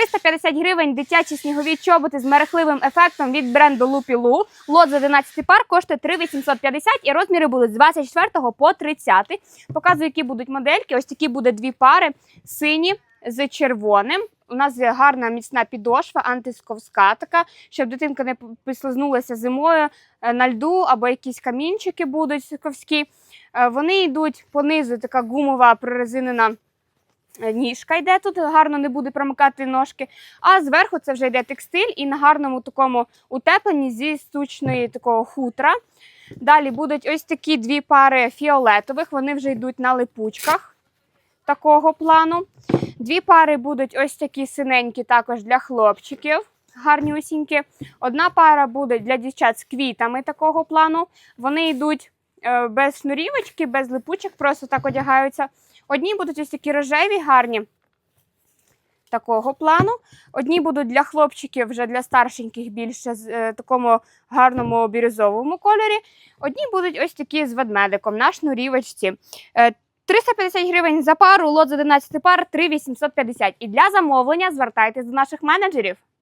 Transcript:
350 гривень дитячі снігові чоботи з мерехливим ефектом від бренду Lupilу. Лот з 11 пар коштує 3850 і розміри будуть з 24 по 30. Показую, які будуть модельки. Ось такі буде дві пари сині з червоним. У нас гарна міцна підошва, антисковська така, щоб дитинка не послизнулася зимою е, на льду або якісь камінчики будуть сковські. Е, Вони йдуть понизу, така гумова прорезинена ніжка йде тут, гарно не буде промикати ножки. А зверху це вже йде текстиль і на гарному такому утепленні зі штучної такого хутра. Далі будуть ось такі дві пари фіолетових, вони вже йдуть на липучках такого плану. Дві пари будуть ось такі синенькі, також для хлопчиків, гарні усінькі. Одна пара буде для дівчат з квітами такого плану. Вони йдуть е, без шнурівочки, без липучок, просто так одягаються. Одні будуть ось такі рожеві, гарні. Такого плану. Одні будуть для хлопчиків, вже для старшеньких більше з е, такому гарному бірюзовому кольорі. Одні будуть ось такі з ведмедиком на шнурівочці. Е, 350 гривень за пару, лот з 11 пар 3850. І для замовлення звертайтесь до наших менеджерів.